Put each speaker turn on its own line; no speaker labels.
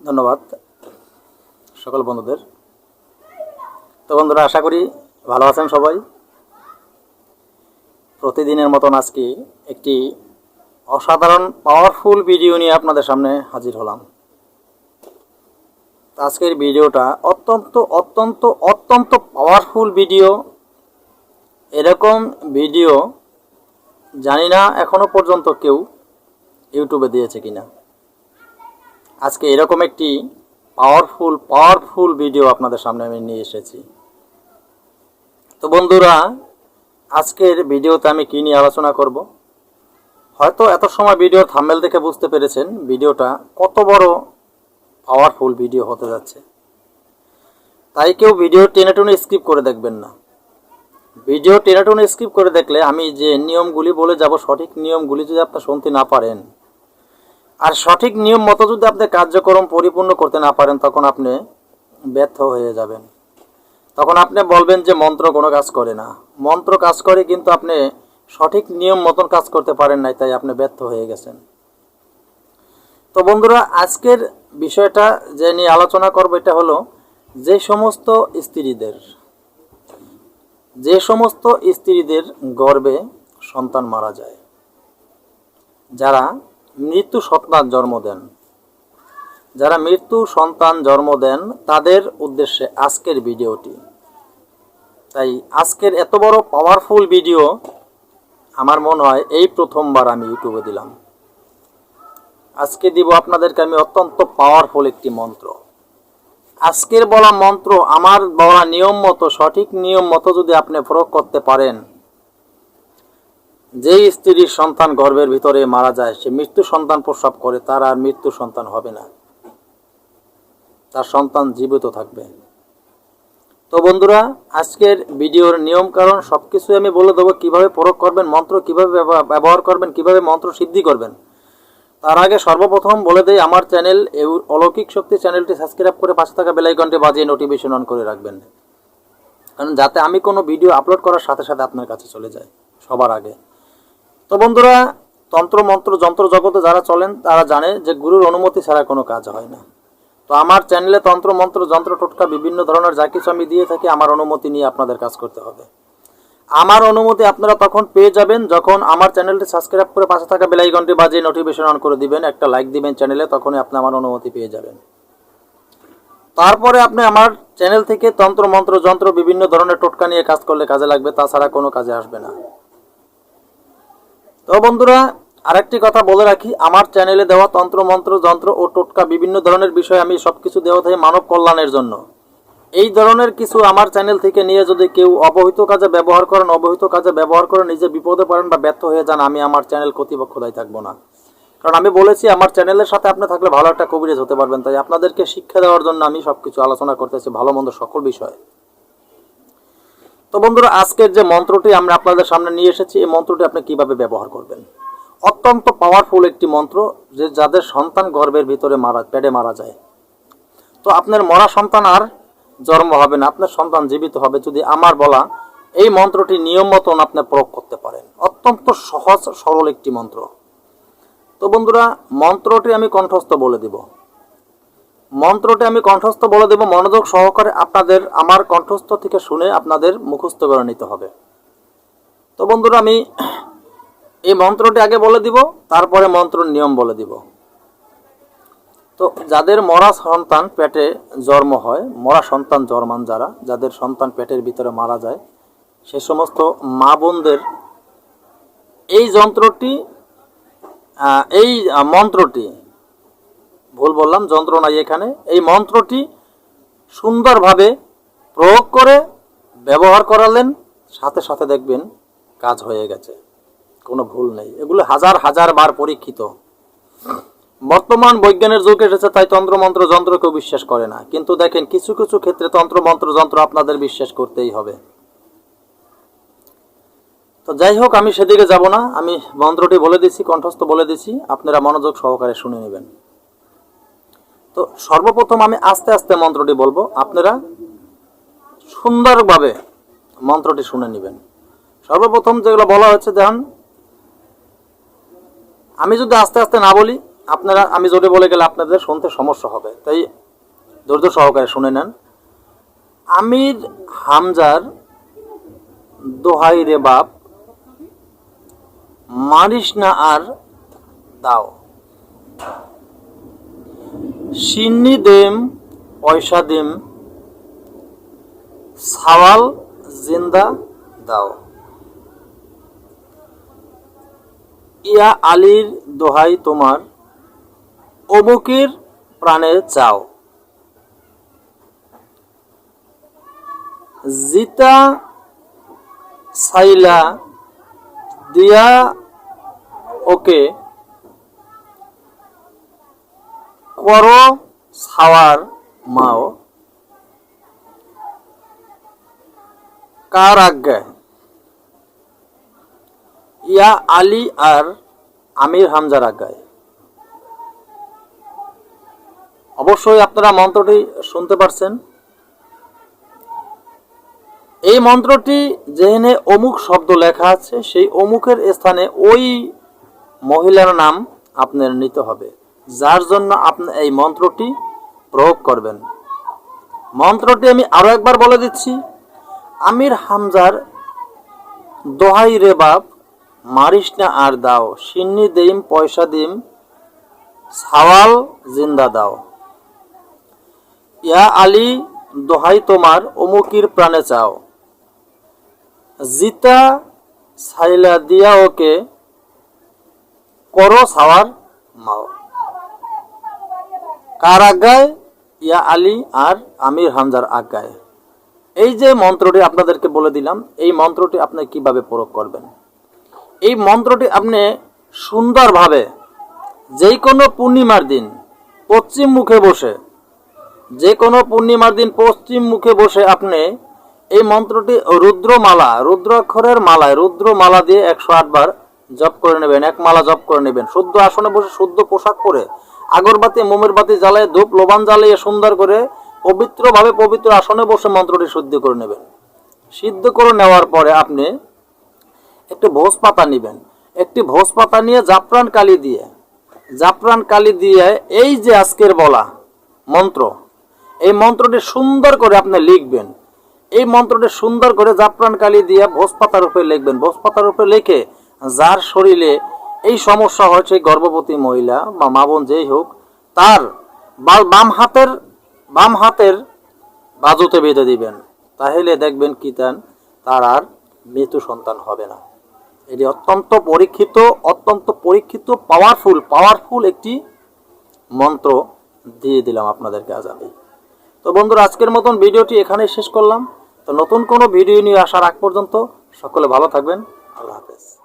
ধন্যবাদ সকল বন্ধুদের। তো বন্ধুরা, আশা করি ভালো আছেন সবাই। প্রতিদিনের মতন আজকে একটি অসাধারণ পাওয়ারফুল ভিডিও নিয়ে আপনাদের সামনে হাজির হলাম। আজকের ভিডিওটা অত্যন্ত অত্যন্ত অত্যন্ত পাওয়ারফুল ভিডিও এরকম ভিডিও জানি না এখনও পর্যন্ত কেউ ইউটিউবে দিয়েছে কিনা। আজকে এরকম একটি পাওয়ারফুল পাওয়ারফুল ভিডিও আপনাদের সামনে আমি নিয়ে এসেছি। তো বন্ধুরা, আজকের ভিডিওতে আমি কী নিয়ে আলোচনা করব? হয়তো এত সময় ভিডিওর থাম্বেল দেখে বুঝতে পেরেছেন ভিডিওটা কত বড় পাওয়ারফুল ভিডিও হতে যাচ্ছে। তাই কেউ ভিডিও টেনে টেনে স্কিপ করে দেখবেন না। ভিডিও টেনে টেনে স্কিপ করে দেখলে আমি যে নিয়মগুলি বলে যাব, সঠিক নিয়মগুলি যদি আপনি শুনতে না পারেন আর সঠিক নিয়ম মতো যদি আপনি কার্যক্রম পরিপূর্ণ করতে না পারেন, তখন আপনি ব্যর্থ হয়ে যাবেন। তখন আপনি বলবেন যে, মন্ত্র কোনো কাজ করে না। মন্ত্র কাজ করে কিন্তু আপনি সঠিক নিয়ম মতন কাজ করতে পারেন নাই, তাই আপনি ব্যর্থ হয়ে গেছেন। তো বন্ধুরা, আজকের বিষয়টা যে নিয়ে আলোচনা করব, এটা হলো যে সমস্ত স্ত্রীদের, যে সমস্ত স্ত্রীদের গর্বে সন্তান মারা যায়। যারা মৃত্যু সন্তান জন্ম দেন। যারা মৃত্যু সন্তান জন্ম দেন, তাদের উদ্দেশ্যে আজকের ভিডিওটি। তাই আজকের এত বড় পাওয়ারফুল ভিডিও আমার মনে হয় এই প্রথমবার আমি ইউটিউবে দিলাম। আজকে দিব আপনাদেরকে আমি অত্যন্ত পাওয়ারফুল একটি মন্ত্র। আজকের বলা মন্ত্র, আমার বলা নিয়ম মতো, সঠিক নিয়ম মতো যদি আপনি প্রয়োগ করতে পারেন যেই স্ত্রীর সন্তান গর্ভের ভিতরে মারা যায়, সে মৃত্যু সন্তান প্রসব করে, তার আর মৃত্যু সন্তান হবে না। তার সন্তান জীবিত থাকবে। তো বন্ধুরা, আজকের ভিডিওর নিয়ম কারণ সব কিছু আমি বলে দেবো, কীভাবে প্রয়োগ করবেন, মন্ত্র কীভাবে ব্যবহার- করবেন, কীভাবে মন্ত্র সিদ্ধি করবেন। তার আগে সর্বপ্রথম বলে দেই, আমার চ্যানেল অলৌকিক শক্তি চ্যানেলটি সাবস্ক্রাইব করে পাশে থাকা বেলাইকনটি বাজিয়ে নোটিফিকেশন অন করে রাখবেন। কারণ যাতে আমি কোনো ভিডিও আপলোড করার সাথে সাথে আপনার কাছে চলে যায়, সবার আগে। তো বন্ধুরা, তন্ত্র, মন্ত্র, যন্ত্র জগতে যারা চলেন, তারা জানে যে গুরুর অনুমতি ছাড়া কোনো কাজ হয় না। তো আমার চ্যানেলে তন্ত্র, মন্ত্র, যন্ত্র, টোটকা, বিভিন্ন ধরনের যা কিছু আমি দিয়ে থাকি, আমার অনুমতি নিয়ে আপনাদের কাজ করতে হবে। আমার অনুমতি আপনারা তখন পেয়ে যাবেন যখন আমার চ্যানেলটি সাবস্ক্রাইব করে পাশে থাকা বেলাইকনটি বাজিয়ে নোটিফিকেশন অন করে দিবেন, একটা লাইক দিবেন চ্যানেলে, তখনই আপনি আমার অনুমতি পেয়ে যাবেন। তারপরে আপনি আমার চ্যানেল থেকে তন্ত্র, মন্ত্র, যন্ত্র, বিভিন্ন ধরনের টোটকা নিয়ে কাজ করলে কাজে লাগবে, তাছাড়া কোনো কাজে আসবে না। তো বন্ধুরা, আরেকটি কথা বলে রাখি, আমার চ্যানেলে দেওয়া তন্ত্র, মন্ত্র, যন্ত্র ও টোটকা বিভিন্ন ধরনের বিষয় আমি সবকিছু দেওয়া থাকি মানব কল্যাণের জন্য। এই ধরনের কিছু আমার চ্যানেল থেকে নিয়ে যদি কেউ অবহিত কাজে ব্যবহার করেন, অবহিত কাজে ব্যবহার করে নিজে বিপদে পড়েন বা ব্যর্থ হয়ে যান, আমি আমার চ্যানেল কর্তৃপক্ষ দায়ী থাকব না। কারণ আমি বলেছি, আমার চ্যানেলের সাথে আপনি থাকলে ভালো একটা কবিরেজ হতে পারবেন, তাই আপনাদেরকে শিক্ষা দেওয়ার জন্য আমি সব কিছু আলোচনা করতেছি, ভালো মন্দ সকল বিষয়। তো বন্ধুরা, আজকের যে মন্ত্রটি আমরা আপনাদের সামনে নিয়ে এসেছি, এই মন্ত্রটি আপনি কীভাবে ব্যবহার করবেন? অত্যন্ত পাওয়ারফুল একটি মন্ত্র যে যাদের সন্তান গর্ভের ভিতরে মারা, পেটে মারা যায়। তো আপনার মরা সন্তান আর জন্ম হবে না, আপনার সন্তান জীবিত হবে যদি আমার বলা এই মন্ত্রটি নিয়ম মতন আপনি প্রয়োগ করতে পারেন। অত্যন্ত সহজ, সরল একটি মন্ত্র। তো বন্ধুরা, মন্ত্রটি আমি কণ্ঠস্থ বলে দিব। মন্ত্রটি আমি কণ্ঠস্থ বলে দেব। মনোযোগ সহকারে আপনাদের আমার কণ্ঠস্থ থেকে শুনে আপনাদের মুখস্থ করে নিতে হবে। তো বন্ধুরা, আমি এই মন্ত্রটি আগে বলে দিব, তারপরে মন্ত্র নিয়ম বলে দিব। তো যাদের মরা সন্তান পেটে জন্ম হয়, মরা সন্তান জন্মান যারা, যাদের সন্তান পেটের ভিতরে মারা যায়, সে সমস্ত মা বোনদের এই যন্ত্রটি এই মন্ত্রটি ভুল বললাম যন্ত্র নাই এখানে। এই মন্ত্রটি সুন্দরভাবে প্রয়োগ করে ব্যবহার করালেন, সাথে সাথে দেখবেন কাজ হয়ে গেছে। কোনো ভুল নেই। এগুলো হাজার হাজার বার পরীক্ষিত। বর্তমান বৈজ্ঞানের যুগ এসেছে, তাই তন্ত্র মন্ত্র যন্ত্র কেউ বিশ্বাস করে না। কিন্তু দেখেন, কিছু কিছু ক্ষেত্রে তন্ত্র মন্ত্র যন্ত্র আপনাদের বিশ্বাস করতেই হবে। তো যাই হোক, আমি সেদিকে যাব না। আমি মন্ত্রটি বলে দিছি, কণ্ঠস্থ বলে দিছি। আপনারা মনোযোগ সহকারে শুনে নেবেন। তো সর্বপ্রথম আমি আস্তে আস্তে মন্ত্রটি বলব। আপনারা সুন্দরভাবে মন্ত্রটি শুনে নেবেন। সর্বপ্রথম যেগুলো বলা হচ্ছে দেখুন আমি যদি আস্তে আস্তে না বলি, আপনারা, আমি জোরে বলে গেলে আপনাদের শুনতে সমস্যা হবে। তাই ধৈর্য সহকারে শুনে নেন। আমির হামজার দোহাই রে বাপ, মারিস না আর দাও। সিন্নি দেম, পয়সা দেম, সাওয়াল জিন্দা দাও। ইয়া আলীর দোহাই তোমার, অমুকের প্রাণে চাও। জিতা সাইলা দিয়া ওকে করো ছাওয়ার মাও কার আজ্ঞায়? ইয়া আলী আর আমির হামজার আজ্ঞায়। অবশ্যই আপনারা মন্ত্রটি শুনতে পারছেন। এই মন্ত্রটি যেখানে অমুক শব্দ লেখা আছে, সেই অমুকের স্থানে ওই মহিলার নাম আপনার নিতে হবে। যার জন্য আপনি এই মন্ত্রটি প্রয়োগ করবেন। মন্ত্রটি আমি আরও একবার বলে দিচ্ছি। আমির হামজার দোহাই রে বাপ, মারিস না আর দাও, সিন্নি দিম, পয়সা দিম, সাওয়াল জিন্দা দাও। ইয়া আলী, দোহাই তোমার, অমুকির প্রাণে চাও। জিতা সাইলা দিয়া ওকে করো সাওয়ার মাও। কার আজ্ঞায়? ইয়া আলী আর আমির হামজার আজ্ঞায়। এই যে মন্ত্রটি আপনাদেরকে বলে দিলাম, এই মন্ত্রটি আপনি কীভাবে প্রয়োগ করবেন? এই মন্ত্রটি আপনি সুন্দরভাবে যে কোনো পূর্ণিমার দিন পশ্চিম মুখে বসে যে কোনো পূর্ণিমার দিন পশ্চিম মুখে বসে আপনি এই মন্ত্রটি রুদ্রমালা, রুদ্রাক্ষরের মালায়, রুদ্রমালা দিয়ে একশো আট বার জপ করে নেবেন, এক মালা জপ করে নেবেন, শুদ্ধ আসনে বসে শুদ্ধ পোশাক পরে আগরবাতি মোমের বাতি জ্বালায়, ধূপ, লোবান জ্বালিয়ে সুন্দর করে পবিত্রভাবে পবিত্র আসনে বসে মন্ত্রটি শুদ্ধ করে নেবেন। সিদ্ধ করে নেওয়ার পরে আপনি একটি ভোজ পাতা নেবেন। একটি ভোজ পাতা নিয়ে জাফরান কালি দিয়ে, জাফরান কালি দিয়ে এই যে আজকের বলা মন্ত্র, এই মন্ত্রটি সুন্দর করে আপনি লিখবেন। এই মন্ত্রটি সুন্দর করে জাফরান কালি দিয়ে ভোজ পাতার উপরে লিখবেন। ভোজ পাতার উপরে লিখে যার শরীরে এই সমস্যা হয় সেই গর্ভবতী মহিলা বা মা বোন যেই হোক, তার বাম হাতের বাম হাতের বাজুতে বেঁধে দিবেন। তাহলে দেখবেন কি তান, তার আর মৃত্যু সন্তান হবে না। এটি অত্যন্ত পরীক্ষিত অত্যন্ত পরীক্ষিত পাওয়ারফুল পাওয়ারফুল একটি মন্ত্র দিয়ে দিলাম আপনাদেরকে আজ আমি। তো বন্ধুরা, আজকের মতন ভিডিওটি এখানে শেষ করলাম। তো নতুন কোনো ভিডিও নিয়ে আসার আগ পর্যন্ত সকলে ভালো থাকবেন। আল্লাহ হাফেজ।